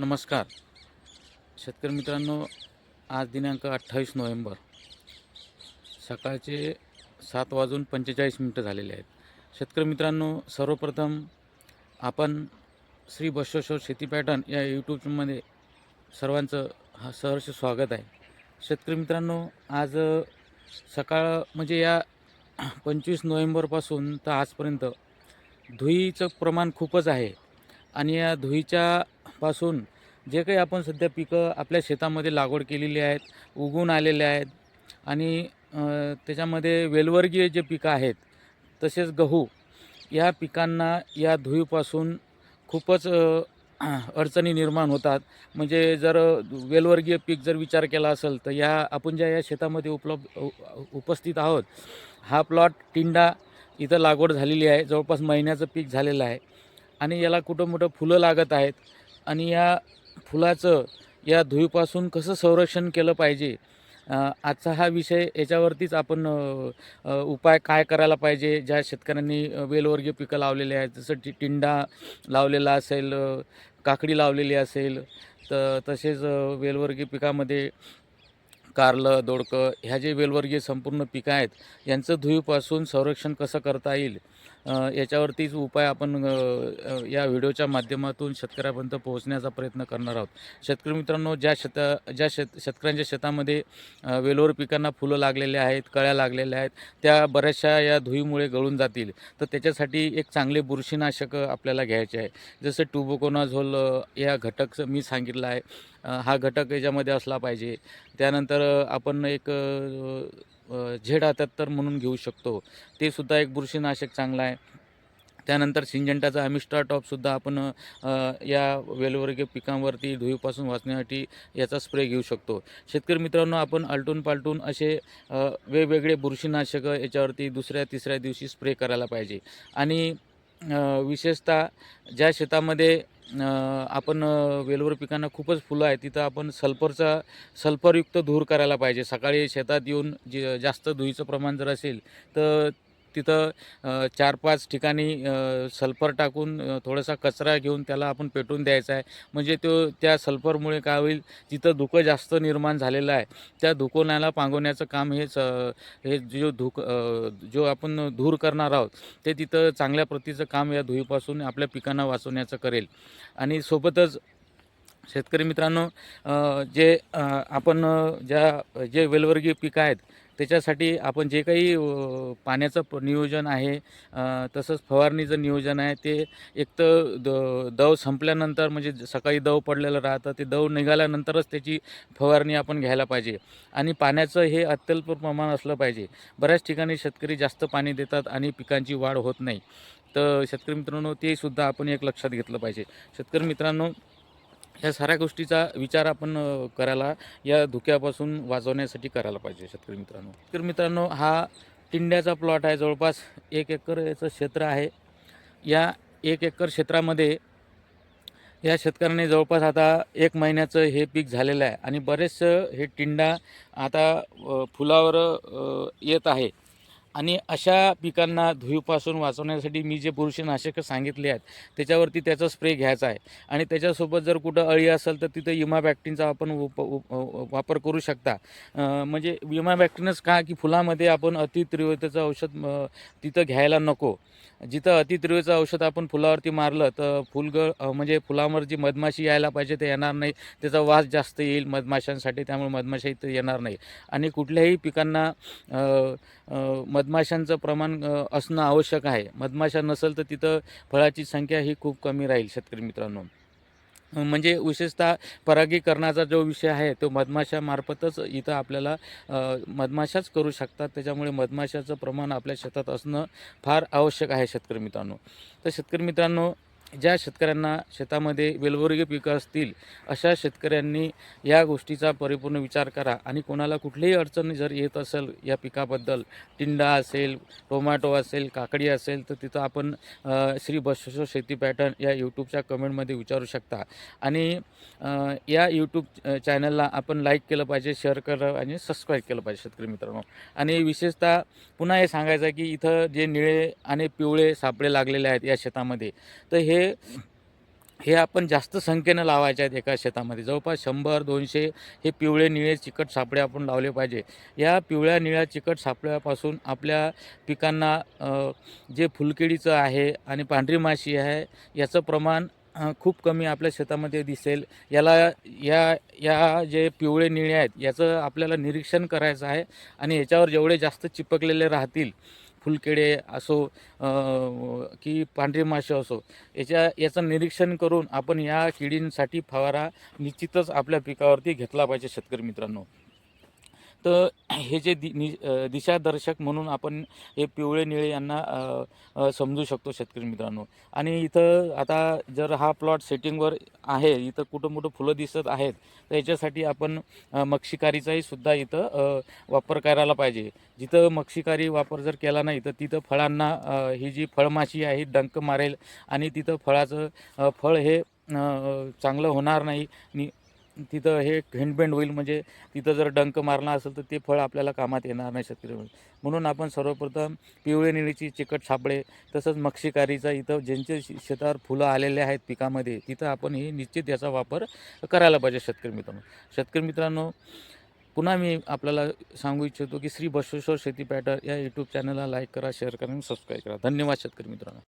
नमस्कार. शेतकरी मित्रांनो आज दिनांक अठ्ठावीस नोव्हेंबर. सकाळचे सात वाजून पंचेचाळीस मिनटं झालेले आहेत. शेतकरी मित्रांनो सर्वप्रथम आपण श्री बसवेश्वर शेती पॅटर्न या यूट्यूबमध्ये सर्वांचं हा सहर्ष स्वागत आहे. शेतकरी मित्रांनो आज सकाळ म्हणजे या पंचवीस नोव्हेंबरपासून तर आजपर्यंत धुईचं प्रमाण खूपच आहे. आणि या धुईच्या पासून जे काही आपण सध्या पिकं आपल्या शेतामध्ये लागवड केलेली आहेत उगवून आलेले आहेत आणि त्याच्यामध्ये वेलवर्गीय जे पिकं आहेत तसेच गहू या पिकांना या धुईपासून खूपच अडचणी निर्माण होतात. म्हणजे जर वेलवर्गीय पीक जर विचार केला असेल तर या आपण ज्या या शेतामध्ये उपलब्ध उपस्थित आहोत हा प्लॉट टिंडा इथं लागवड झालेली आहे. जवळपास महिन्याचं पीक झालेलं आहे. आणि याला कुठं मोठं फुलं लागत आहेत आणि या फुलाचं या धुईपासून कसं संरक्षण केलं पाहिजे? आजचा हा विषय याच्यावरतीच आपण उपाय काय करायला पाहिजे? ज्या शेतकऱ्यांनी वेलवर्गीय पिकं लावलेले आहेत जसं टि टिंडा लावलेला असेल काकडी लावलेली असेल तर तसेच वेलवर्गीय पिकामध्ये कारलं दोडकं ह्या जे वेलवर्गीय संपूर्ण पिकं आहेत यांचं धुईपासून संरक्षण कसं करता येईल? याच्यावरतीच उपाय आपण या व्हिडिओच्या माध्यमातून शेतकऱ्यापर्यंत पोहोचण्याचा प्रयत्न करणार आहोत. शेतकरी मित्रांनो ज्या शेता ज्या शेत शेतकऱ्यांच्या शेतामध्ये वेलोर पिकांना फुलं लागलेले आहेत कळ्या लागलेल्या आहेत त्या बऱ्याचशा या धुईमुळे गळून जातील. तर त्याच्यासाठी एक चांगले बुरशीनाशक आपल्याला घ्यायचे आहे. जसं टुबोकोनाझोल या घटक मी सांगितलं आहे. हा घटक याच्यामध्ये असला पाहिजे. त्यानंतर आपण एक झेड अठ्याहत्तर म्हणून घेऊ शकतो. ते सुद्धा एक बुरशीनाशक चांगलं आहे. त्यानंतर सिंजंटाचा अमिस्ट्रा टॉपसुद्धा आपण या वेलवर्गीय पिकांवरती धुळीपासून वाचण्यासाठी याचा स्प्रे घेऊ शकतो. शेतकरी मित्रांनो आपण आलटून पालटून असे वेगवेगळे बुरशीनाशकं याच्यावरती दुसऱ्या तिसऱ्या दिवशी स्प्रे करायला पाहिजे. आणि विशेषतः ज्या शेतामध्ये आपण वेलवर पिकांना खूपच फुलं आहेत. तिथं आपण सल्फरचा सल्फरयुक्त धूर करायला पाहिजे. सकाळी शेतात येऊन जे जास्त धुईचं प्रमाण जर असेल तर तिथं चार पाच ठिकाणी सल्फर टाकून थोडासा कचरा घेऊन त्याला आपण पेटवून द्यायचा आहे. म्हणजे तो त्या सल्फरमुळे काय होईल तिथं धुकं जास्त निर्माण झालेलं आहे त्या धुकोण्याला पांगवण्याचं काम हे स हे जो धुक जो आपण धूर करणार आहोत ते तिथं चांगल्या प्रतीचं काम या धुईपासून आपल्या पिकांना वाचवण्याचं करेल. आणि सोबतच शेतकरी मित्रांनो जे आपण ज्या जे वेलवर्गीय पिकं आहेत त्याच्यासाठी आपण जे काही पाण्याचं नियोजन आहे तसंच फवारणीचं नियोजन आहे ते एक तर द दव संपल्यानंतर म्हणजे सकाळी दव पडलेलं राहतं ते दव निघाल्यानंतरच त्याची फवारणी आपण घ्यायला पाहिजे. आणि पाण्याचं हे अत्यल्प प्रमाण असलं पाहिजे. बऱ्याच ठिकाणी शेतकरी जास्त पाणी देतात आणि पिकांची वाढ होत नाही. तर शेतकरी मित्रांनो ते सुद्धा आपण एक लक्षात घेतलं पाहिजे. शेतकरी मित्रांनो या साऱ्या गोष्टीचा विचार आपण करायला या धुक्यापासून वाचवण्यासाठी करायला पाहिजे शेतकरी मित्रांनो. शेतकरी मित्रांनो हा टिंड्याचा प्लॉट आहे. जवळपास एक एकर याचं क्षेत्र आहे. या एक एकर क्षेत्रामध्ये या शेतकऱ्याने जवळपास आता एक महिन्याचं हे पीक झालेलं आहे. आणि बरेचसं हे टिंडा आता फुलावर येत आहे. आणि अशा पिकांना धुईपासून वाचवण्यासाठी मी जे बुरशीनाशकं सांगितले आहेत त्याच्यावरती त्याचा स्प्रे घ्यायचा आहे. आणि त्याच्यासोबत जर कुठं अळी असेल तर तिथं इमाबॅक्टिनचा आपण उप वापर करू शकता. म्हणजे म्हणजे इमाबॅक्टिनच का की फुलामध्ये आपण अतितीव्रतेचं औषध तिथं घ्यायला नको. जिथं अतितीव्रतेचं औषध आपण फुलावरती मारलं तर फुलगळ म्हणजे फुलावर जी मधमाशी यायला पाहिजे ते येणार नाही. त्याचा वास जास्त येईल मधमाशांसाठी त्यामुळे मधमाशा इथं येणार नाही. आणि कुठल्याही पिकांना मधमाशांचं प्रमाण असणं आवश्यक आहे. मधमाशा नसेल तर तिथं फळाची संख्या ही खूप कमी राहील शेतकरी मित्रांनो. म्हणजे विशेषतः परागीकरणाचा जो विषय आहे तो मधमाशामार्फतच इथं आपल्याला मधमाशाच करू शकतात. त्याच्यामुळे मधमाशाचं प्रमाण आपल्या शेतात असणं फार आवश्यक आहे शेतकरी मित्रांनो. तर शेतकरी मित्रांनो ज्या शेतकऱ्यांना शेतामध्ये वेलवर्गीय पिकं असतील अशा शेतकऱ्यांनी या गोष्टीचा परिपूर्ण विचार करा. आणि कोणाला कुठलीही अडचण जर येत असेल या पिकाबद्दल टिंडा असेल टोमॅटो असेल काकडी असेल तर तिथं आपण श्री बसवेश्वर शेती पॅटर्न या यूट्यूबच्या कमेंटमध्ये विचारू शकता. आणि या यूट्यूब चॅनलला आपण लाईक केलं पाहिजे शेअर केलं आणि सबस्क्राईब केलं पाहिजे शेतकरी मित्रांनो. आणि विशेषतः पुन्हा हे सांगायचं आहे की इथं जे निळे आणि पिवळे सापळे लागलेले आहेत या शेतामध्ये तर हे हे आपण जास्त संख्येनं लावायचे आहेत एका शेतामध्ये. जवळपास शंभर दोनशे हे पिवळे निळे चिकट सापळे आपण लावले पाहिजे. या पिवळ्या निळ्या चिकट सापळ्यापासून आपल्या पिकांना जे फुलकिडीचं आहे आणि पांढरी माशी आहे याचं प्रमाण खूप कमी आपल्या शेतामध्ये दिसेल. याला या या जे पिवळे निळे आहेत याचं आपल्याला निरीक्षण करायचं आहे आणि याच्यावर जेवढे जास्त चिपकलेले राहतील फुलकिडे असो की पांढरे मासे असो याच्या याचं निरीक्षण करून आपण या किडींसाठी फवारा निश्चितच आपल्या पिकावरती घेतला पाहिजे शेतकरी मित्रांनो. तर हे जे दि नि दिशादर्शक म्हणून आपण हे पिवळे निळे यांना समजू शकतो शेतकरी मित्रांनो. आणि इथं आता जर हा प्लॉट सेटिंगवर आहे इथं कुठं कुठं फुलं दिसत आहेत तर याच्यासाठी आपण मक्षिकारीचाही सुद्धा इथं वापर करायला पाहिजे. जिथं मक्षिकारी वापर जर केला नाही तर तिथं फळांना ही जी फळमाशी आहे डंक मारेल आणि तिथं फळाचं फळ हे चांगलं होणार नाही. नि तिथं हे हेंडबेंड होईल म्हणजे तिथं जर डंक मारला असेल तर ते फळ आपल्याला कामात येणार नाही शेतकरी म्हणून आपण सर्वप्रथम पिवळे निळीची चिकट सापळे तसंच मक्षिकारीचा इथं ज्यांचे शे- शेतावर फुलं आलेले आहेत पिकामध्ये तिथं आपण हे निश्चित याचा वापर करायला पाहिजे शेतकरी मित्रांनो. शेतकरी मित्रांनो पुन्हा मी आपल्याला सांगू इच्छितो की श्री बसवेश्वर शेती पॅटर या यूट्यूब चॅनलला लाईक करा शेअर करा आणि सबस्क्राईब करा. धन्यवाद शेतकरी मित्रांनो.